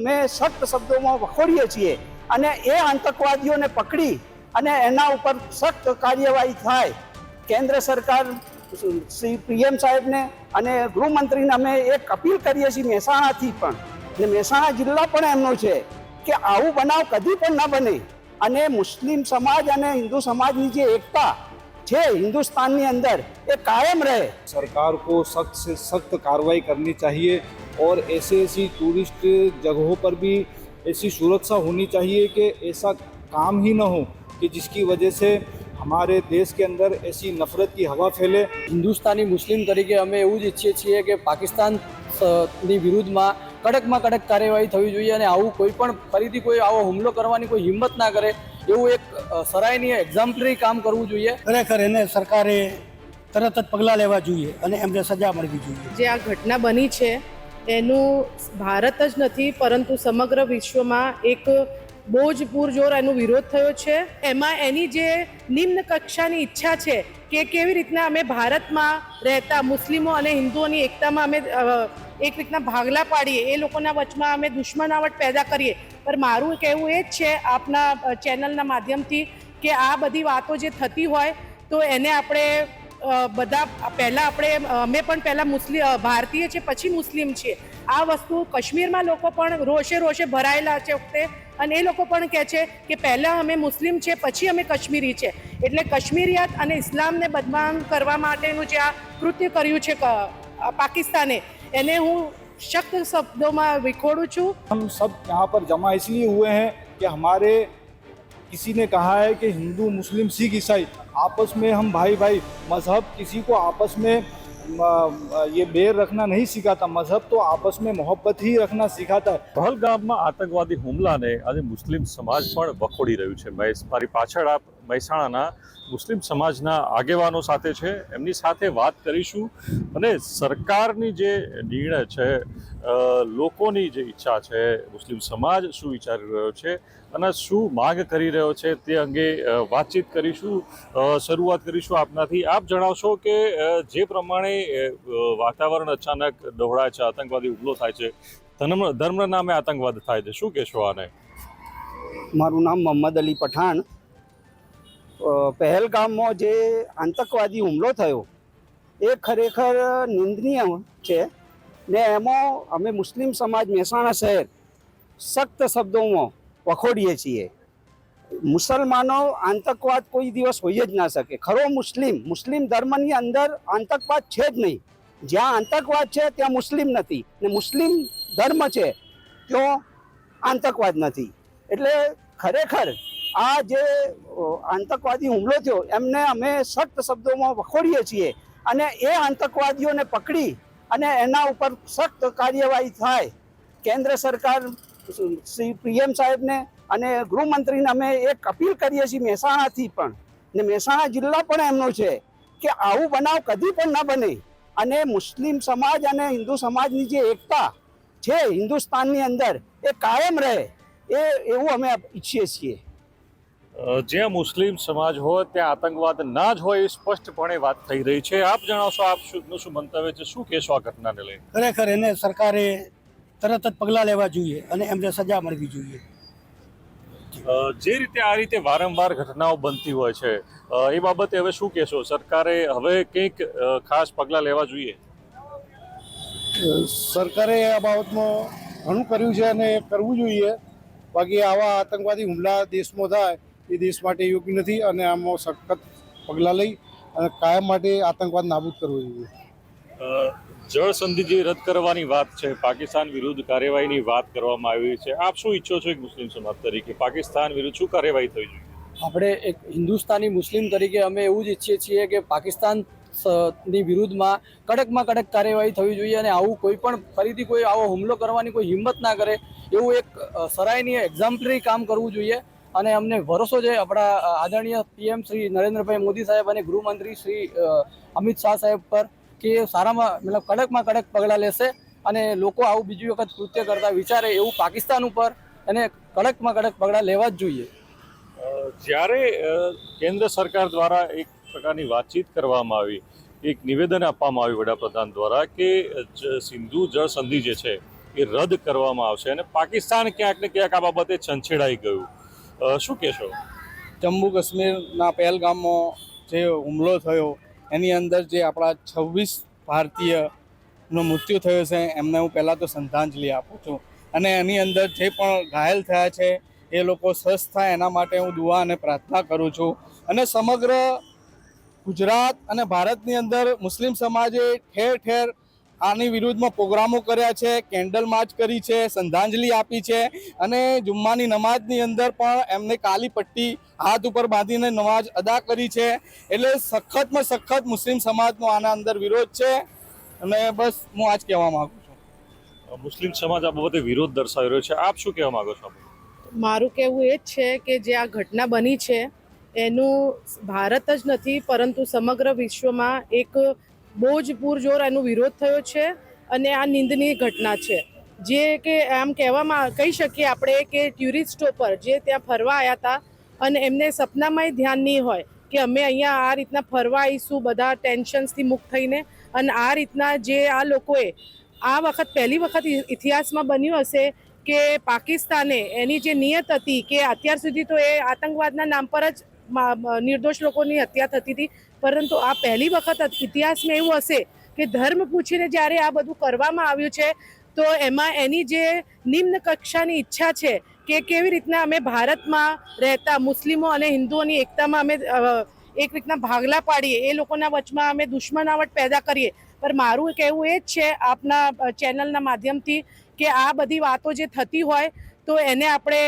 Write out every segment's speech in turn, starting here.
અમે સખ્ત શબ્દોમાં વખોડીએ છીએ અને એ આતંકવાદીઓને પકડી અને એના ઉપર સખ્ત કાર્યવાહી થાય. કેન્દ્ર સરકાર, શ્રી પીએમ સાહેબને અને ગૃહમંત્રીને અમે એક અપીલ કરીએ છીએ મહેસાણાથી પણ. ને મહેસાણા જિલ્લા પણ એમનો છે કે આવું બનાવ કદી પણ ન બને. અને મુસ્લિમ સમાજ અને હિન્દુ સમાજની જે એકતા છે હિન્દુસ્તાનની અંદર એ કાયમ રહે. સરકાર કો સખ્ત સખ્ત કાર્યવાહી કરવી ચાહીએ. और ऐसे ऐसी टूरिस्ट जगहों पर भी ऐसी सुरक्षा होनी चाहिए कि ऐसा काम ही ना हो कि जिसकी वजह से हमारे देश के अंदर ऐसी नफरत की हवा फैले હિન્દુસ્તાની મુસ્લિમ તરીકે અમે એવું જ ઈચ્છીએ છીએ કે પાકિસ્તાન સ- ની વિરુદ્ધમાં કડકમાં કડક કાર્યવાહી થવી જોઈએ અને આવું કોઈ પણ ફરીથી કોઈ આવો હુમલો કરવાની કોઈ હિંમત ના કરે એવું એક અ, સરાહનીય એક્ઝામ્પલરી કામ કરવું જોઈએ ખરેખર એને સરકારે તરત જ પગલાં લેવા જોઈએ અને એમને સજા મળવી જોઈએ જે આ ઘટના બની છે એનું ભારત જ નથી, પરંતુ સમગ્ર વિશ્વમાં એક બહુ જ પૂરજોર એનો વિરોધ થયો છે. એમાં એની જે નિમ્ન કક્ષાની ઈચ્છા છે કે કેવી રીતના અમે ભારતમાં રહેતા મુસ્લિમો અને હિન્દુઓની એકતામાં અમે એક રીતના ભાગલા પાડીએ, એ લોકોના વચમાં અમે દુશ્મનાવટ પેદા કરીએ. પણ મારું કહેવું એ જ છે આપના ચેનલના માધ્યમથી કે આ બધી વાતો જે થતી હોય તો એને આપણે બધા પહેલાં આપણે અમે પણ પહેલાં મુસ્લિમ ભારતીય છે પછી મુસ્લિમ છીએ આ વસ્તુ કાશ્મીરમાં લોકો પણ રોષે રોષે ભરાયેલા છે વખતે અને એ લોકો પણ કહે છે કે પહેલાં અમે મુસ્લિમ છે પછી અમે કાશ્મીરી છે એટલે કાશ્મીરિયાત અને ઇસ્લામને બદનામ કરવા માટેનું જે આ કૃત્ય કર્યું છે ક- અ, પાકિસ્તાને એને હું સખ્ત શબ્દોમાં વિખોડું છું हम सब यहाँ पर जमा इसलिए हुए हैं कि हमारे किसी ने कहा है कि हिंदू मुस्लिम सिख ईसाई आपस में हम भाई भाई मज़हब किसी को आपस में अ, ये बैर रखना नहीं सिखाता मज़हब तो आपस में मोहब्बत ही रखना सिखाता है પહલગામમાં આતંકવાદી હુમલાને આજે મુસ્લિમ સમાજ પણ વખોડી રહ્યું છે મહેશ મારી પાછળ આપ મહેસાણાના મુસ્લિમ સમાજના આગેવાનો સાથે છે. એમની સાથે વાત કરીશું અને સરકારની જે નિર્ણય છે લોકોની જે ઈચ્છા છે, મુસ્લિમ સમાજ શું વિચારી રહ્યો છે અને શું માંગ કરી રહ્યો છે તે અંગે વાતચીત કરીશું. શરૂઆત કરીશું આપનાથી. આપ જણાવશો કે જે પ્રમાણે વાતાવરણ અચાનક ડહોળાય છે, આતંકવાદી હુમલો થાય છે ધર્મ ધર્મ નામે આતંકવાદ થાય છે. શું કહેશો આને? મારું નામ મોહમ્મદ અલી પઠાણ. પહેલગામમાં જે આતંકવાદી હુમલો થયો, એ ખરેખર નિંદનીય છે ને એમાં અમે મુસ્લિમ સમાજ મહેસાણા શહેર સખ્ત શબ્દોમાં વખોડીએ છીએ. મુસલમાનો આતંકવાદ કોઈ દિવસ હોઈ જ ના શકે. ખરો મુસ્લિમ મુસ્લિમ ધર્મની અંદર આતંકવાદ છે જ નહીં. જ્યાં આતંકવાદ છે, ત્યાં મુસ્લિમ નથી. ને મુસ્લિમ ધર્મ છે, ત્યાં આતંકવાદ નથી. એટલે ખરેખર આ જે આતંકવાદી હુમલો થયો, એમને અમે સખ્ત શબ્દોમાં વખોડીએ છીએ. અને એ આતંકવાદીઓને પકડી અને એના ઉપર સખ્ત કાર્યવાહી થાય. કેન્દ્ર સરકાર, શ્રી પીએમ સાહેબને અને ગૃહમંત્રીને અમે એક અપીલ કરીએ છીએ મહેસાણાથી પણ. ને મહેસાણા જિલ્લા પણ એમનો છે કે આવું બનાવ કદી પણ ન બને. અને મુસ્લિમ સમાજ અને હિન્દુ સમાજની જે એકતા છે હિન્દુસ્તાનની અંદર એ કાયમ રહે, એ એવું અમે ઈચ્છીએ છીએ. જ્યાં મુસ્લિમ સમાજ હોય ત્યાં આતંકવાદ ના જ હોય એ સ્પષ્ટપણે વાત થઈ રહી છે. આપ જણાવશો આપ શું શું મંતવ્ય છે? શું કહેશો આ ઘટનાને લઈ ખરેખર એને સરકારે તરત જ પગલાં લેવા જોઈએ અને એમને સજા મળવી જોઈએ. જે રીતે આ રીતે વારંવાર ઘટનાઓ બનતી હોય છે એ બાબતે હવે શું કહેશો? સરકારે હવે કંઈક ખાસ પગલાં લેવા જોઈએ? સરકારે આ બાબતમાં ઘણું કર્યું છે અને કરવું જોઈએ. બાકી આવા આતંકવાદી હુમલા દેશમાં થાય એ દેશ માટે યોગ્ય નથી અને આમાં સખત પગલાં લઈ અને કાયમ માટે આતંકવાદ નાબૂદ કરવો જોઈએ. જળ સંધિ જે રદ કરવાની વાત છે પાકિસ્તાન વિરુદ્ધ કાર્યવાહીની વાત કરવામાં આવી છે આપ શું ઈચ્છો છો એક મુસ્લિમ સમાજ તરીકે? પાકિસ્તાન વિરુદ્ધ શું કાર્યવાહી થવી જોઈએ? આપણે એક હિન્દુસ્તાની મુસ્લિમ તરીકે અમે એવું જ ઈચ્છીએ છીએ કે પાકિસ્તાનની વિરુદ્ધમાં કડકમાં કડક કાર્યવાહી થવી જોઈએ અને આવું કોઈ પણ ફરીથી કોઈ આવો હુમલો કરવાની કોઈ હિંમત ના કરે એવું એક સરાયની એક્ઝામ્પલરી કામ કરવું જોઈએ. અને અમને ભરોસો છે આપણા આદરણીય પીએમ શ્રી નરેન્દ્રભાઈ મોદી સાહેબ અને ગૃહમંત્રી શ્રી અમિત શાહ સાહેબ પર કે સારામાં, મતલબ કડકમાં કડક પગલાં લેશે અને લોકો આવું બીજી વખત કૃત્ય કરતા વિચારે એવું પાકિસ્તાન ઉપર એને કડકમાં કડક પગલાં લેવા જ જોઈએ. જ્યારે કેન્દ્ર સરકાર દ્વારા એક પ્રકારની વાતચીત કરવામાં આવી, એક નિવેદન આપવામાં આવ્યું વડાપ્રધાન દ્વારા કે સિંધુ જળ સંધિ જે છે એ રદ કરવામાં આવશે અને પાકિસ્તાન ક્યાંક ને ક્યાંક આ બાબતે છંછેડાઈ ગયું. શું કહેશો? જમ્મુ કાશ્મીરના પહેલગામમાં જે હુમલો થયો, એની અંદર જે આપણા છવ્વીસ ભારતીયનું મૃત્યુ થયું છે, એમને હું પહેલાં તો શ્રદ્ધાંજલિ આપું છું. અને એની અંદર જે પણ ઘાયલ થયા છે, એ લોકો સ્વસ્થ થાય, એના માટે હું દુઆ અને પ્રાર્થના કરું છું. અને સમગ્ર ગુજરાત અને ભારતની અંદર મુસ્લિમ સમાજે ઠેર ઠેર આની વિરુદ્ધમાં પ્રોગ્રામો કર્યા છે કેન્ડલ માર્ચ કરી છે શ્રદ્ધાંજલિ આપી છે અને જુમ્માની નમાઝની અંદર પણ એમને કાલી પટ્ટી હાથ ઉપર બાંધીને નમાઝ અદા કરી છે. એટલે સખતમાં સખત મુસ્લિમ સમાજનો આના અંદર વિરોધ છે અને બસ હું આજ કહેવા માંગુ છું. મુસ્લિમ સમાજ આ બાબતે વિરોધ દર્શાવી રહ્યો છે. આપ શું કહેવા માંગો છો મારું કહેવું એ જ છે કે જે આ ઘટના બની છે એનું ભારત જ નથી પરંતુ સમગ્ર વિશ્વમાં એક બહુ જ પૂરજોર એનો વિરોધ થયો છે અને આ નિંદનીય ઘટના છે. જે કે આમ કહેવામાં કહી શકીએ આપણે કે ટ્યુરિસ્ટો પર જે ત્યાં ફરવા આવ્યા હતા અને એમને સપનામાંય ધ્યાન નહીં હોય કે અમે અહીંયા આ રીતના ફરવા આવીશું, બધા ટેન્શન્સથી મુક્ત થઈને અને આ રીતના જે આ લોકોએ આ વખત પહેલી વખત ઇતિહાસમાં બન્યું હશે કે પાકિસ્તાને એની જે નિયત હતી કે અત્યાર સુધી તો એ આતંકવાદના નામ પર જ નિર્દોષ લોકોની હત્યા થતી હતી પરંતુ આ પહેલી વખત ઇતિહાસમાં એવું હશે કે ધર્મ પૂછીને જ્યારે આ બધું કરવામાં આવ્યું છે, તો એમાં એની જે નિમ્ન કક્ષાની ઈચ્છા છે કે કેવી રીતના અમે ભારતમાં રહેતા મુસ્લિમો અને હિન્દુઓની એકતામાં અમે એક રીતના ભાગલા પાડીએ, એ લોકોના વચમાં અમે દુશ્મનાવટ પેદા કરીએ. પણ મારું કહેવું એ જ છે આપના ચેનલના માધ્યમથી કે આ બધી વાતો જે થતી હોય, તો એને આપણે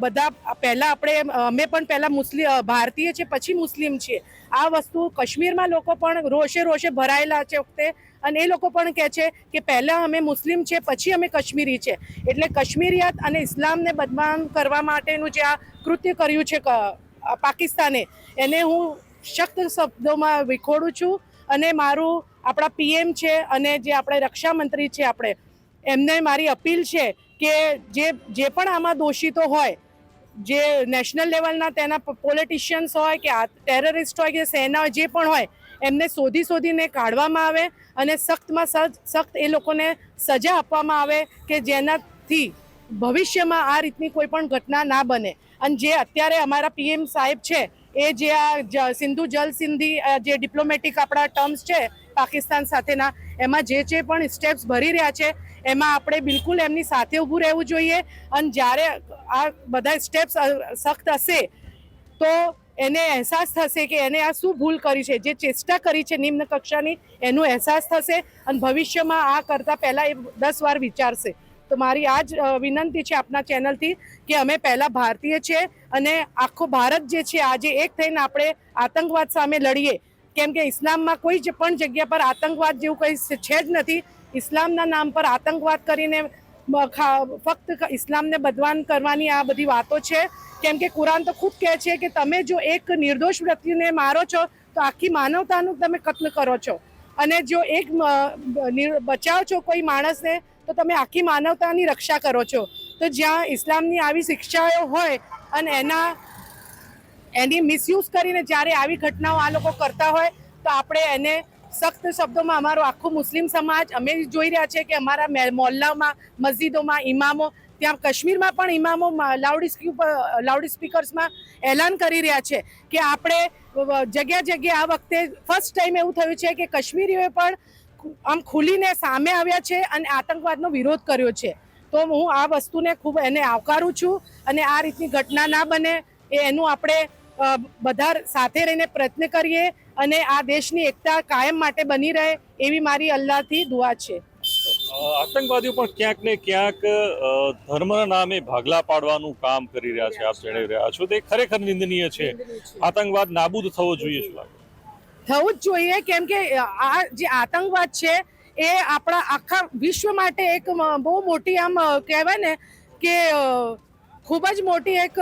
બધા પહેલાં આપણે અમે પણ પહેલાં મુસ્લિમ ભારતીય છે, પછી મુસ્લિમ છીએ. આ વસ્તુ કાશ્મીરમાં લોકો પણ રોષે રોષે ભરાયેલા છે વખતે અને એ લોકો પણ કહે છે કે પહેલાં અમે મુસ્લિમ છે, પછી અમે કાશ્મીરી છે. એટલે કાશ્મીરિયત અને ઇસ્લામને બદનામ કરવા માટેનું જે આ કૃત્ય કર્યું છે પાકિસ્તાને, એને હું શક્ત શબ્દોમાં વિખોડું છું અને મારું આપણા પીએમ છે અને જે આપણે રક્ષામંત્રી છે આપણે, એમને મારી અપીલ છે કે જે જે પણ આમાં દોષિતો હોય, જે નેશનલ લેવલના તેના પોલિટિશિયન્સ હોય કે ટેરરિસ્ટ હોય કે સેના હોય, જે પણ હોય, એમને શોધી શોધીને કાઢવામાં આવે અને સખ્તમાં સખ્ત એ લોકોને સજા આપવામાં આવે કે જેનાથી ભવિષ્યમાં આ રીતની કોઈ પણ ઘટના ના બને. અને જે અત્યારે અમારા પીએમ સાહેબ છે, એ જે આ સિંધુ જલ સિંધી જે ડિપ્લોમેટિક આપણા ટર્મ્સ છે, પાકિસ્તાન સાથેના એમાં જે જે પણ સ્ટેપ્સ ભરી રહ્યા છે, એમાં આપણે બિલકુલ એમની સાથે ઊભું રહેવું જોઈએ. અને જ્યારે આ બધા સ્ટેપ્સ સખ્ત હશે, તો એને અહેસાસ થશે કે એને આ શું ભૂલ કરી છે? જે ચેષ્ટા કરી છે નિમ્ન કક્ષાની, એનો અહેસાસ થશે અને ભવિષ્યમાં આ કરતાં પહેલાં એ દસ વાર વિચારશે. તો મારી આ જ વિનંતી છે આપના ચેનલથી કે અમે પહેલાં ભારતીય છે અને આખો ભારત જે છે આજે એક થઈને આપણે આતંકવાદ સામે લડીએ. કેમ કે ઇસ્લામમાં કોઈ જ પણ જગ્યા પર આતંકવાદ જેવું કંઈ છે જ નથી. ઇસ્લામના નામ પર આતંકવાદ કરીને ફક્ત ઇસ્લામને બદવાન કરવાની આ બધી વાતો છે. કેમ કે કુરાન તો ખુદ કહે છે કે તમે જો એક નિર્દોષ વ્યક્તિને મારો છો, તો આખી માનવતાનું તમે કત્લ કરો છો. અને જો એક બચાવ છો કોઈ માણસને, તો તમે આખી માનવતાની રક્ષા કરો છો. તો જ્યાં ઇસ્લામની આવી શિક્ષાઓ હોય અને એના એની મિસયુઝ કરીને જ્યારે આવી ઘટનાઓ આ લોકો કરતા હોય, તો આપણે એને સખ્ત શબ્દોમાં અમારો આખો મુસ્લિમ સમાજ, અમે જોઈ રહ્યા છે કે અમારા મોહલ્લામાં મસ્જિદોમાં ઇમામો, ત્યાં કાશ્મીરમાં પણ ઇમામો લાઉડ સ્પીકર્સમાં એલાન કરી રહ્યા છે કે આપણે જગ્યા જગ્યાએ આ વખતે ફર્સ્ટ ટાઈમ એવું થયું છે કે કાશ્મીરીઓએ પણ આમ ખુલીને સામે આવ્યા છે અને આતંકવાદનો વિરોધ કર્યો છે. તો હું આ વસ્તુને ખૂબ એને આવકારું છું અને આ રીતની ઘટના ના બને એ એનું આપણે બધા સાથે રહીને પ્રયત્ન કરીએ અને આ દેશની એકતા કાયમ માટે બની રહે એવી મારી અલ્લાહથી દુઆ છે. આતંકવાદીઓ પણ ક્યાંક ને ક્યાંક અ, ધર્મના નામે ભાગલા પાડવાનું કામ કરી રહ્યા છે આપ જણાવી રહ્યા છો. તે ખરેખર નિંદનીય છે. આતંકવાદ નાબૂદ થવો જોઈએ શું લાગે? થવું જ જોઈએ કેમ કે આ જે આતંકવાદ છે એ આપણા આખા વિશ્વ માટે એક બહુ મોટી આમ કહેવાય ને કે ખૂબ જ મોટી એક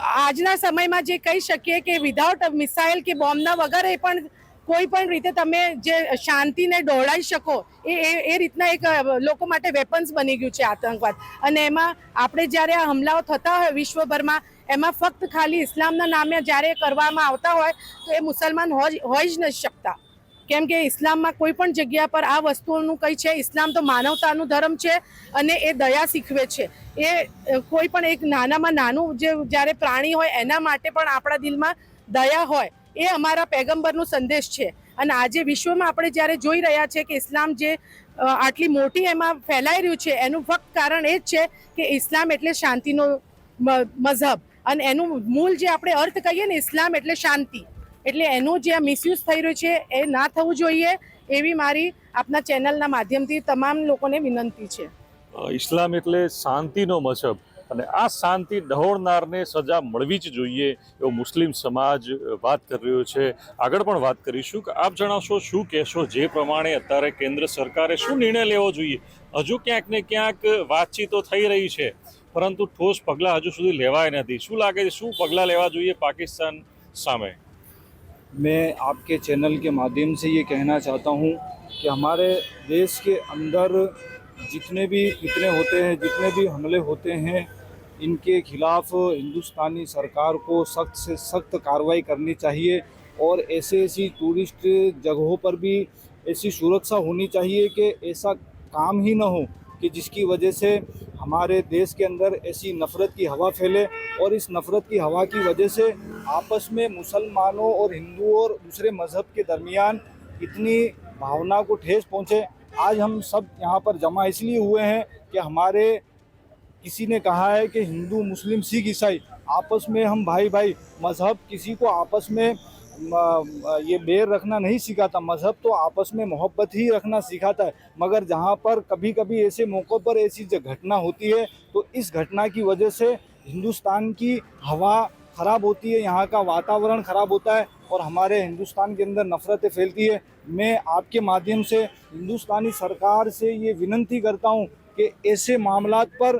આજના સમયમાં જે કહી શકીએ કે વિધાઉટ મિસાઇલ કે બોમ્બના વગર એ પણ કોઈ પણ રીતે તમે જે શાંતિને દોડાઈ શકો, એ એ રીતના એક લોકો માટે વેપન્સ બની ગયું છે આતંકવાદ. અને એમાં આપણે જ્યારે આ હમલાઓ થતા હોય વિશ્વભરમાં, એમાં ફક્ત ખાલી ઇસ્લામના નામે જ્યારે કરવામાં આવતા હોય, તો એ મુસલમાન હોય જ નથી શકતા. કેમ કે ઇસ્લામમાં કોઈ પણ જગ્યા પર આ વસ્તુઓનું કંઈ છે, ઇસ્લામ તો માનવતાનું ધર્મ છે અને એ દયા શીખવે છે. એ કોઈ પણ એક નાનામાં નાનું જે, જ્યારે પ્રાણી હોય એના માટે પણ આપણા દિલમાં દયા હોય, એ અમારા પેગમ્બરનો સંદેશ છે. અને આજે વિશ્વમાં આપણે જ્યારે જોઈ રહ્યા છે કે ઇસ્લામ જે આટલી મોટી એમાં ફેલાઈ રહ્યું છે, એનું ફક્ત કારણ એ જ છે કે ઇસ્લામ એટલે શાંતિનો મ- મઝહબ. અને એનું મૂળ જે આપણે અર્થ કહીએ ને, ઇસ્લામ એટલે શાંતિ. એટલે એનું જે આ મિસયુઝ થઈ રહ્યું છે, એ ના થવું જોઈએ એવી મારી આપના ચેનલના માધ્યમથી તમામ લોકોને વિનંતી છે. ઇસ્લામ એટલે શાંતિનો મજહબ અને આ શાંતિ ડહોળનારને સજા મળવી જ જોઈએ એવો મુસ્લિમ સમાજ વાત કરી રહ્યો છે. આગળ પણ વાત કરીશું કે આપ જણાવશો, શું કહેશો જે પ્રમાણે અત્યારે કેન્દ્ર સરકારે શું નિર્ણય લેવો જોઈએ? હજુ ક્યાંક ને ક્યાંક વાતચીતો થઈ રહી છે, પરંતુ ઠોસ પગલાં હજુ સુધી લેવાય નથી. શું લાગે છે, શું પગલાં લેવા જોઈએ પાકિસ્તાન સામે? मैं आपके चैनल के माध्यम से ये कहना चाहता हूँ कि हमारे देश के अंदर जितने भी इतने होते हैं, जितने भी हमले होते हैं, इनके खिलाफ हिंदुस्तानी सरकार को सख्त से सख्त कार्रवाई करनी चाहिए और ऐसे ऐसी टूरिस्ट जगहों पर भी ऐसी सुरक्षा होनी चाहिए कि ऐसा काम ही ना हो कि जिसकी वजह से हमारे देश के अंदर ऐसी नफ़रत की हवा फैले और इस नफ़रत की हवा की वजह से आपस में मुसलमानों और हिंदुओं और दूसरे मज़हब के दरमियान इतनी भावना को ठेस पहुँचे। आज हम सब यहाँ पर जमा इसलिए हुए हैं कि हमारे किसी ने कहा है कि हिंदू मुस्लिम सिख ईसाई आपस में हम भाई भाई मज़हब किसी को आपस में म, ये बैर रखना नहीं सिखाता, मज़हब तो आपस में मोहब्बत ही रखना सिखाता है। मगर जहाँ पर कभी कभी ऐसे मौक़ों पर ऐसी घटना होती है तो इस घटना की वजह से हिंदुस्तान की हवा ख़राब होती है, यहाँ का वातावरण ख़राब होता है और हमारे हिंदुस्तान के अंदर नफ़रतें फैलती है। मैं आपके माध्यम से हिंदुस्तानी सरकार से ये विनंती करता हूँ कि ऐसे मामलात पर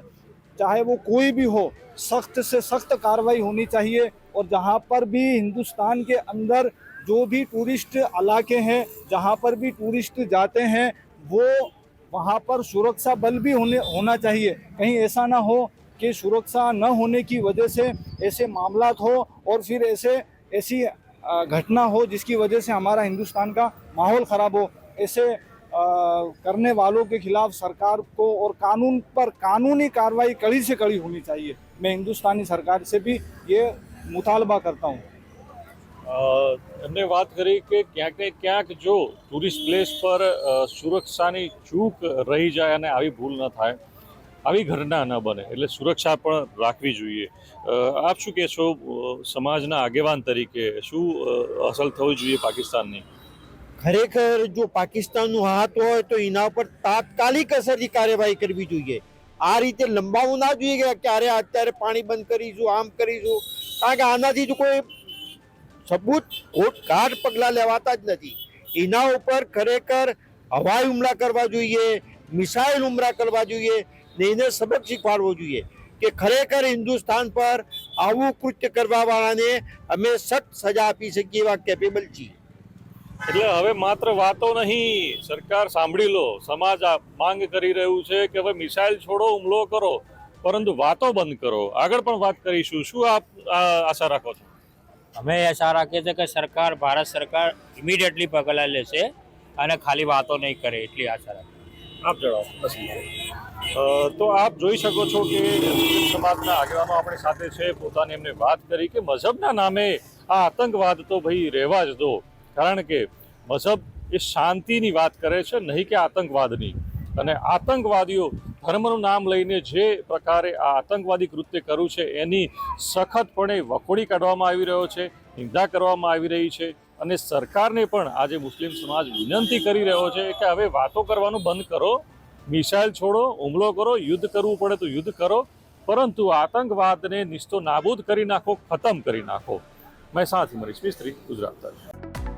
चाहे वो कोई भी हो, सख्त से सख्त कार्रवाई होनी चाहिए। और जहाँ पर भी हिंदुस्तान के अंदर जो भी टूरिस्ट इलाके हैं, जहाँ पर भी टूरिस्ट जाते हैं, वो वहाँ पर सुरक्षा बल भी होने, होना चाहिए। कहीं ऐसा ना हो कि सुरक्षा न होने की वजह से ऐसे मामलात हो और फिर ऐसे, ऐसी घटना हो जिसकी वजह से हमारा हिंदुस्तान का माहौल ख़राब हो। ऐसे करने वालों के खिलाफ सरकार को और कानून पर कानूनी कार्रवाई कड़ी से कड़ी होनी चाहिए। मैं हिंदुस्तानी सरकार से भी ये મુતાલબા કરતા હું. એમને વાત કરી કે ક્યાંક ને ક્યાંક જો ટુરિસ્ટ પ્લેસ પર સુરક્ષાની ચૂક રહી જાય અને આવી ભૂલ ન થાય આવી ઘટના ન બને એટલે સુરક્ષા પણ રાખવી જોઈએ. આપ શું કહેશો સમાજના આગેવાન તરીકે શું અસલ થવું જોઈએ પાકિસ્તાનની? ખરેખર જો પાકિસ્તાનનું હાથ હોય તો એના ઉપર તાત્કાલિક અસરની કાર્યવાહી કરવી જોઈએ. આ રીતે લંબાવવું ના જોઈએ કે ક્યારે અત્યારે પાણી બંધ કરીશું આમ કરીશું. કારણ કે આનાથી તો કોઈ સબૂત, ખોટ, ગાઢ પગલાં લેવાતા જ નથી. એના ઉપર ખરેખર હવાઈ હુમલા કરવા જોઈએ, મિસાઇલ હુમલા કરવા જોઈએ, ને એને સબક શીખવાડવો જોઈએ કે ખરેખર હિન્દુસ્તાન પર આવું કૃત્ય કરવા વાળાને અમે સખ્ત સજા આપી શકીએ એવા કેપેબલ છીએ. એટલે હવે માત્ર વાતો નહીં, સરકાર સાંભળી લો. સમાજ માંગ કરી રહ્યું છે કે હવે મિસાઇલ છોડો, હુમલો કરો. પરંતુ વાતો બંધ કરો. આગળ પણ વાત કરીશું. શું આપ આશા રાખો છો? અમે આશા રાખીએ છીએ કે સરકાર ભારત સરકાર ઇમિડિયેટલી પગલાં લેશે અને ખાલી વાતો નહીં કરે એટલી આશા રાખીએ. આપ જણાવો. તો આપ જોઈ શકો છો કે મુસ્લિમ સમાજના આગેવાનો આપણી સાથે છે. પોતાની એમને વાત કરી કે મઝહબના નામે આ આતંકવાદ તો ભાઈ રહેવા જ દો. કારણ કે મઝહબ એ શાંતિની વાત કરે છે નહીં કે આતંકવાદની. અને આતંકવાદીઓ ધર્મનું નામ લઈને જે પ્રકારે આ આતંકવાદી કૃત્ય કર્યું છે, એની સખતપણે વખોડી કાઢવામાં આવી રહ્યો છે, નિંદા કરવામાં આવી રહી છે અને સરકારને પણ આજે મુસ્લિમ સમાજ વિનંતી કરી રહ્યો છે કે હવે વાતો કરવાનું બંધ કરો, મિસાઇલ છોડો, હુમલો કરો, યુદ્ધ કરવું પડે તો યુદ્ધ કરો, પરંતુ આતંકવાદને નિસ્તો નાબૂદ કરી નાખો, ખતમ કરી નાખો. મહેસાણાથી મરીશ મિસ્ત્રી, ગુજરાત